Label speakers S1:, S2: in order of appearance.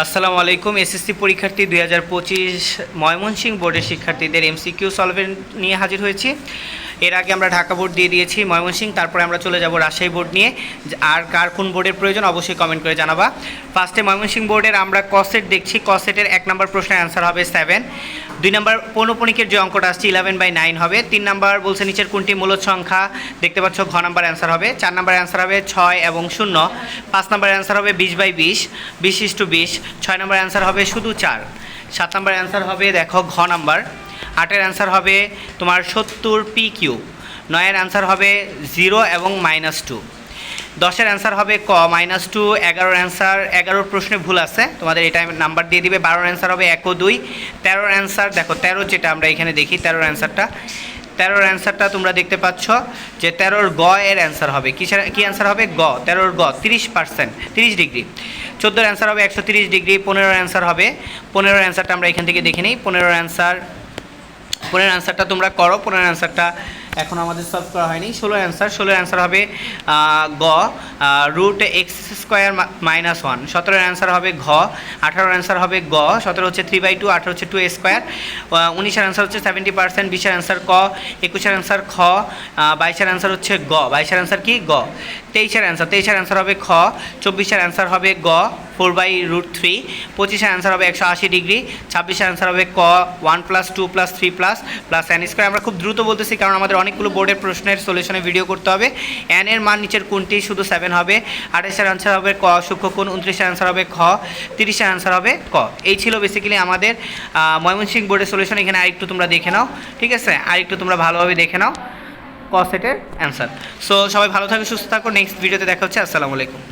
S1: আসসালামু আলাইকুম, এসএসসি পরীক্ষার্থী দুই হাজার পঁচিশ ময়মনসিংহ বোর্ডের শিক্ষার্থীদের এমসিকিউ সলভের নিয়ে হাজির হয়েছি। এর আগে আমরা ঢাকা বোর্ড দিয়ে দিয়েছি ময়মনসিংহ, তারপরে আমরা চলে যাব রাজশাহী বোর্ড নিয়ে। আর কার কোন বোর্ডের প্রয়োজন অবশ্যই কমেন্ট করে জানাবা। ফার্স্টে ময়মনসিংহ বোর্ডের আমরা কসেট দেখছি কসেটের এক নম্বর প্রশ্নের অ্যান্সার হবে সেভেন দুই নম্বর পৌনপণিকের যে অঙ্কটা আসছে ইলেভেন বাই নাইন হবে। তিন নম্বর বলছে নিচের কোনটি মূলত সংখ্যা? দেখতে পাচ্ছ ঘ নাম্বার অ্যান্সার হবে। চার নাম্বার অ্যান্সার হবে ছয় এবং শূন্য। পাঁচ নাম্বার অ্যান্সার হবে বিশ বাই বিশ। বিশ ইস টু বিশ। ছয় নম্বর অ্যান্সার হবে শুধু চার। সাত নম্বর অ্যান্সার হবে, দেখো, ঘ নাম্বার। আটের অ্যান্সার হবে তোমার সত্তর পি কিউ নয়ের অ্যান্সার হবে জিরো এবং মাইনাস টু দশের অ্যান্সার হবে ক মাইনাস টু এগারোর অ্যান্সার এগারোর প্রশ্নে ভুল আছে, তোমাদের এটা নাম্বার দিয়ে দিবে, বারোর অ্যান্সার হবে এক দুই, তেরোর অ্যান্সার দেখো, তেরো যেটা আমরা এখানে দেখি, তেরোর অ্যান্সারটা তেরোর অ্যান্সারটা তোমরা দেখতে পাচ্ছ যে তেরোর গ এর অ্যান্সার হবে, কিসের, কী অ্যান্সার হবে? গ, তেরোর গ, তিরিশ পার্সেন্ট তিরিশ ডিগ্রি, চোদ্দোর অ্যান্সার হবে একশো তিরিশ ডিগ্রি, পনেরোর অ্যান্সার হবে, পনেরোর অ্যান্সারটা আমরা এখান থেকে দেখে নিই, পনেরোর অ্যান্সার পনেরো অ্যান্সারটা তোমরা করো পনেরো অ্যান্সারটা এখন আমাদের সলভ করা হয়নি। ষোলো অ্যান্সার ষোলো অ্যান্সার হবে গ root X square minus one সতেরোর অ্যান্সার হবে ঘ আঠারোর অ্যান্সার হবে গ, সতেরো হচ্ছে থ্রি বাই টু আঠারো হচ্ছে টু স্কোয়ার উনিশের অ্যান্সার হচ্ছে সেভেন্টি পার্সেন্ট বিশের অ্যান্সার ক, একুশের অ্যান্সার খ বাইশের অ্যান্সার হচ্ছে গ। বাইশের অ্যান্সার কি? গ। তেইশের অ্যান্সার তেইশের অ্যান্সার হবে খ, চব্বিশের অ্যান্সার হবে গ ফোর বাই রুট থ্রি পঁচিশের অ্যান্সার হবে একশো আশি ডিগ্রি ছাব্বিশের অ্যান্সার হবে ক one plus two plus three plus plus N square আমরা খুব দ্রুত বলতেছি, কারণ আমাদের অনেকগুলো বোর্ডের প্রশ্নের সলিউশনে ভিডিও করতে হবে। এন এর মান নিচের কোনটি? শুধু সেভেন হবে। আঠাশের অ্যান্সার হবে ক। সূক্ষ্ম কোণ উনত্রিশের অ্যান্সার হবে খ। তিরিশের অ্যান্সার হবে ক। এই ছিল বেসিক্যালি আমাদের ময়মনসিংহ বোর্ডের সলিউশন এখানে আরেকটু তোমরা দেখে নাও। ঠিক আছে? আরেকটু তোমরা ভালোভাবে দেখে নাও। ক সেটের অ্যান্সার সো সবাই ভালো থাকো, সুস্থ থাকো। নেক্সট ভিডিওতে দেখা হচ্ছে। আসসালামু আলাইকুম।